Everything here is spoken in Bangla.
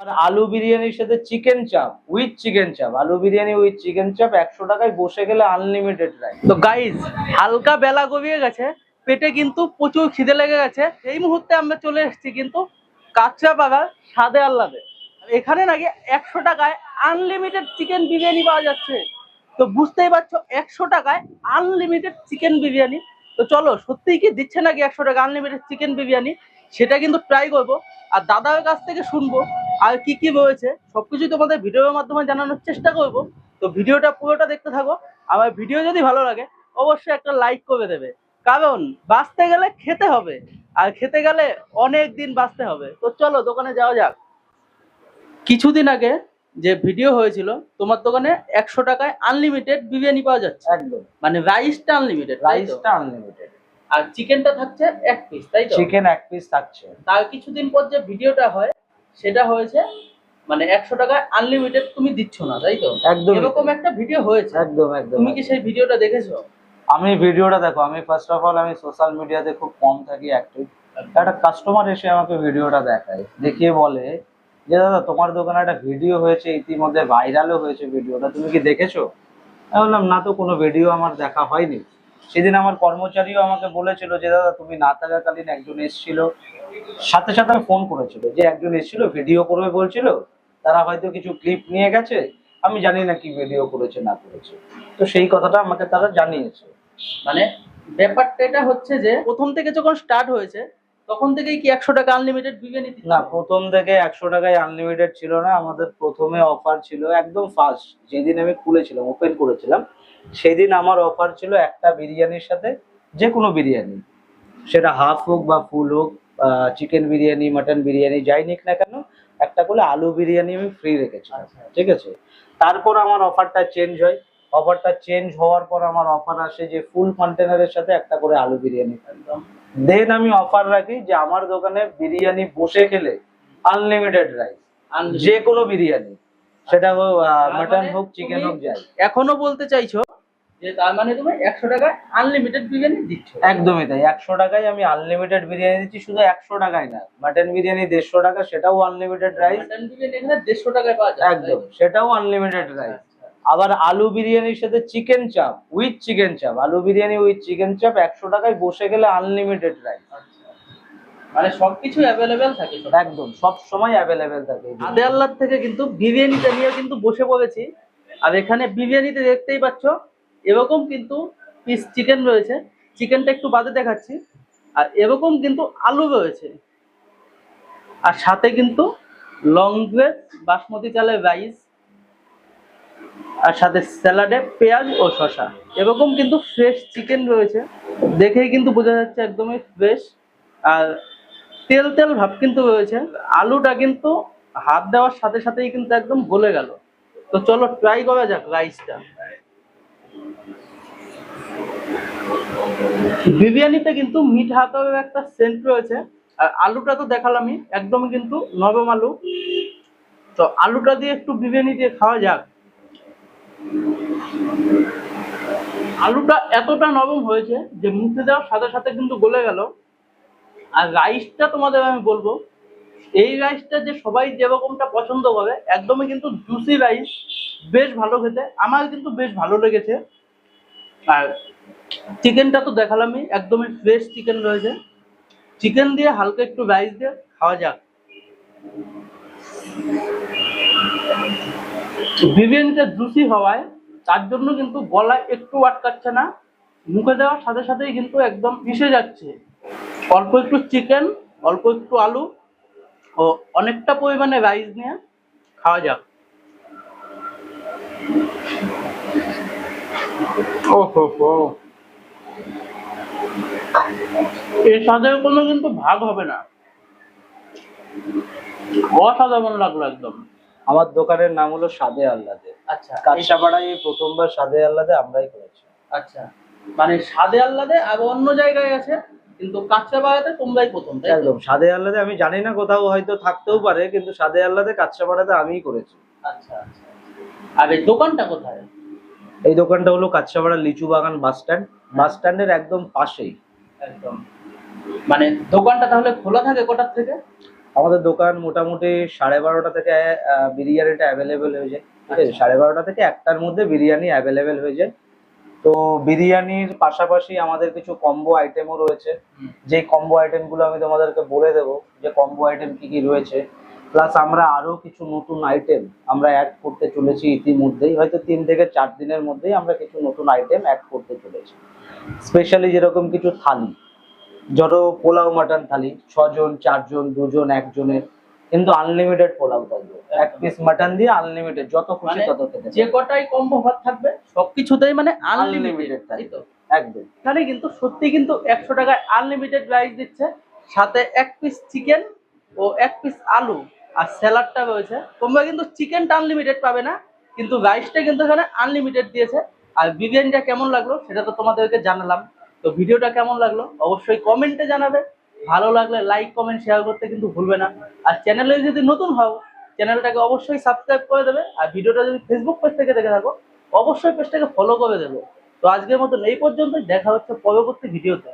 আর আলু বিরিয়ানির সাথে চিকেন চাপ উইথ চিকেন চাপ। আলু বিরিয়ানি উইথ চিকেন চাপ একশো টাকায় বসে গেলে আনলিমিটেড রাইস তো গাইজ হালকা বেলা গভিয়ে গেছে, পেটে কিন্তু প্রচুর খিদে লেগে গেছে। এই মুহূর্তে আমরা চলে এসেছি কিন্তু কাঁচরা বাগার স্বাদে আহ্লাদে। আর এখানে নাকি একশো টাকায় আনলিমিটেড চিকেন বিরিয়ানি পাওয়া যাচ্ছে। তো বুঝতেই পারছ, একশো টাকায় আনলিমিটেড চিকেন বিরিয়ানি। তো চলো, সত্যিই কি দিচ্ছে নাকি একশো টাকা আনলিমিটেড চিকেন বিরিয়ানি? সেটা কিন্তু ট্রাই করব। আর দাদার কাছ থেকে শুনব। আর কি কি রয়েছে সবকিছু তোমাদের ভিডিওর মাধ্যমে জানানোর চেষ্টা করব। তো ভিডিওটা পুরোটা দেখতে থাকো। আমার ভিডিও যদি ভালো লাগে অবশ্যই একটা লাইক করে দেবে। কারণ বাঁচতে গেলে খেতে হবে আর খেতে গেলে অনেক দিন বাঁচতে হবে। তো চলো দোকানে যাওয়া যাক। কিছুদিন আগে যে ভিডিও হয়েছিল তোমার দোকানে একশো টাকায় আনলিমিটেড বিরিয়ানি পাওয়া যাচ্ছে। একদম। মানে রাইসটা আনলিমিটেড রাইসটা আনলিমিটেড আর চিকেনটা থাকছে এক পিস তাই তো? চিকেন এক পিস থাকছে। তার কিছুদিন পর যে ভিডিওটা হয় সেটা হয়েছে মানে একশো টাকায় আনলিমিটেড তুমি দিচ্ছ না তাই তো? একদম এরকম একটা ভিডিও হয়েছে। একদম একদম তুমি কি সেই ভিডিওটা দেখেছ? আমি ভিডিওটা দেখো আমি ফার্স্ট অফ অল আমি সোশ্যাল মিডিয়াতে খুব কম থাকি অ্যাক্টিভ একটা কাস্টমার এসে আমাকে ভিডিওটা দেখায় দেখিয়ে বলে যে দাদা তোমার দোকানে একটা ভিডিও হয়েছে ইতিমধ্যে ভাইরালও হয়েছে ভিডিওটা তুমি কি দেখেছ? আমি বললাম না তো কোনো ভিডিও আমার দেখা হয়নি। সেদিন আমার কর্মচারীও আমাকে বলেছিল যে দাদা তুমি না থাকাকালীন একজন এসেছিল। সাথে সাথে ফোন করেছিল যে একজন এসেছিল ভিডিও করবে বলছিল। তারা হয়তো কিছু ক্লিপ নিয়ে গেছে। আমি জানি না কি ভিডিও করেছে না করেছে। তো সেই কথাটা আমাকে তারা জানিয়েছে। মানে ব্যাপারটা এটা হচ্ছে যে প্রথম থেকে যখন স্টার্ট হয়েছে তখন থেকেই কি একশো টাকা আনলিমিটেড বিরিয়ানি দিচ্ছ? না প্রথম থেকে একশো টাকায় আনলিমিটেড ছিল না। আমাদের প্রথমে অফার ছিল একদম ফার্স্ট যেদিন আমি খুলেছিলাম ওপেন করেছিলাম সেদিন আমার অফার ছিল একটা বিরিয়ানির সাথে যে কোনো বিরিয়ানি। সেটা হাফ হোক বা ফুল হোক চিকেন বিরিয়ানি মাটন বিরিয়ানি যাই নিক না কেন একটা করে আলু বিরিয়ানি আমি ফ্রি রেখেছিলাম। আচ্ছা। ঠিক আছে? তারপর আমার অফারটা চেঞ্জ হয়। অফারটা চেঞ্জ হওয়ার পর আমার অফার আসে যে ফুল কন্টেনারের সাথে একটা করে আলু বিরিয়ানি দেন আমি অফার রাখি যে আমার দোকানে বিরিয়ানি বসে খেলে আনলিমিটেড রাইস। যে কোনো বিরিয়ানি সেটা হোক মাটন হোক চিকেন হোক যাই। এখনও বলতে চাইছো যে তার মানে তুমি একশো টাকায় আনলিমিটেড বিরিয়ানি দিচ্ছ। একদমই তাই একশো টাকায় আমি আনলিমিটেড বিরিয়ানি দিচ্ছি শুধু একশো টাকায় না মাটন বিরিয়ানি দেড়শো টাকা সেটাও আনলিমিটেড রাইস মাটন বিরিয়ানি এখানে দেড়শো টাকায় পাওয়া যায়। একদম সেটাও আনলিমিটেড রাইস আবার আলু বিরিয়ানির সাথে চিকেন চাপ উইথ চিকেন চাপ আলু বিরিয়ানি উইথ চিকেন চাপ একশো টাকায় বসে গেলে আনলিমিটেড রাইস মানে সবকিছু অ্যাভেলেবেল থাকে। একদম সব সময় অ্যাভেলেবেল থাকে। আদে আল্লাহ থেকে কিন্তু বিরিয়ানিটা নিয়ে কিন্তু বসে পড়েছি আর এখানে বিরিয়ানিতে দেখতেই পাচ্ছ এরকম কিন্তু পিস চিকেন রয়েছে। চিকেনটা একটু বাদে দেখাচ্ছি। আর এরকম কিন্তু আলু রয়েছে। আর সাথে কিন্তু লং গ্রেড বাসমতি চালের রাইস আর সাথে স্যালাডে পেঁয়াজ ও শসা। এরকম কিন্তু ফ্রেশ চিকেন রয়েছে। দেখেই কিন্তু বোঝা যাচ্ছে একদমই ফ্রেশ আর তেল তেল ভাব কিন্তু রয়েছে। আলুটা কিন্তু হাত দেওয়ার সাথে সাথেই কিন্তু একদম গলে গেল। তো চলো ট্রাই করা যাক রাইসটা বিরিয়ানিতে কিন্তু মিঠ হাতের একটা সেন্ট রয়েছে। আর আলুটা তো দেখালামই একদম কিন্তু নরম আলু। তো আলুটা দিয়ে একটু বিরিয়ানি দিয়ে খাওয়া যাক। আলুটা এতটা নরম হয়েছে যে মুখে দেওয়ার সাথে সাথে কিন্তু গলে গেল। আর রাইসটা তোমাদের আমি বলব, এই রাইসটা যে সবাই যেরকমটা পছন্দ করে, একদমই কিন্তু জুসি রাইস বেশ ভালো খেতে। আমার কিন্তু বেশ ভালো লেগেছে। আর চিকেনটা তো দেখালামই, একদমই ফ্রেশ চিকেন রয়েছে। চিকেন দিয়ে হালকা একটু রাইস দিয়ে খাওয়া যাক। বিরিয়ানিটা জুসি হওয়ায়, তার জন্য কিন্তু গলায় একটু আটকাচ্ছে না, মুখে দেওয়ার সাথে সাথেই কিন্তু একদম মিশে যাচ্ছে। অল্প একটু চিকেন অল্প একটু আলু, ও অনেকটা পরিমাণে রাইস নিয়ে খাওয়া যাক। ও হো হো এর সাথে কোনো কিন্তু ভাগ হবে না। অসাধারণ লাগল একদম। আমার দোকানের নাম হলো সাদে আল্লাদে আচ্ছা কাঁচাপাড়ায় এই প্রথমবার সাদে আল্লাদে আমরাই করেছি। আচ্ছা মানে সাদে আল্লাদে আর অন্য জায়গায় আছে কিন্তু কাঁচা বাগাতে তোমরাই প্রথম একদম সাদে আল্লাদে আমি জানি না কোথাও হয়তো থাকতেও পারে কিন্তু সাদে আল্লাদে কাঁচাপাড়াতে আমিই করেছি। আচ্ছা আচ্ছা আর এই দোকানটা কোথায়? এই দোকানটা হলো কাঁচাপাড়া লিচু বাগান বাস স্ট্যান্ড। বাস স্ট্যান্ডের একদম পাশেই। একদম। মানে দোকানটা তাহলে খোলা থাকে কটার থেকে? আমাদের দোকান মোটামুটি সাড়ে বারোটা থেকে বিরিয়ানিটা অ্যাভেলেবেল হয়ে যায়। ঠিক আছে? সাড়ে বারোটা থেকে একটার মধ্যে বিরিয়ানি অ্যাভেলেবেল হয়ে যায়। তো বিরিয়ানির পাশাপাশি আমাদের কিছু কম্বো আইটেমও রয়েছে। যে কম্বো আইটেমগুলো আমি তোমাদেরকে বলে দেবো যে কম্বো আইটেম কি কি রয়েছে প্লাস আমরা আরও কিছু নতুন আইটেম আমরা অ্যাড করতে চলেছি ইতিমধ্যেই। হয়তো তিন থেকে চার দিনের মধ্যেই আমরা কিছু নতুন আইটেম অ্যাড করতে চলেছি। স্পেশালি যেরকম কিছু থালি। ধরো পোলাও মাটন থালি ছজন চারজন দুজন একজনের। কিন্তু আনলিমিটেড পোলাও থাকবে। এক পিস মাটন দিয়ে আনলিমিটেড যত খুশি মানে তত খেতে যে কটাই কম্বো ভাত থাকবে সবকিছুতেই মানে আনলিমিটেড তাই তো। একদম। এখানে কিন্তু সত্যি কিন্তু একশো টাকায় আনলিমিটেড রাইস দিচ্ছে সাথে এক পিস চিকেন ও এক পিস আলু। আর স্যালাডটা রয়েছে। তোমরা কিন্তু চিকেনটা আনলিমিটেড পাবে না, কিন্তু রাইসটা কিন্তু এখানে আনলিমিটেড দিয়েছে। আর বিরিয়ানিটা কেমন লাগল সেটা তো তোমাদেরকে জানালাম। তো ভিডিওটা কেমন লাগল অবশ্যই কমেন্টে জানাবে। ভালো লাগলে লাইক কমেন্ট শেয়ার করতে কিন্তু ভুলবে না। আর চ্যানেলে যদি নতুন হও চ্যানেলটাকে অবশ্যই সাবস্ক্রাইব করে দেবে। আর ভিডিওটা যদি ফেসবুক পেজ থেকে দেখে থাকো, অবশ্যই পেজটাকে ফলো করে দেবে। তো আজকের মতন এই পর্যন্তই, দেখা হচ্ছে পরবর্তী ভিডিওতে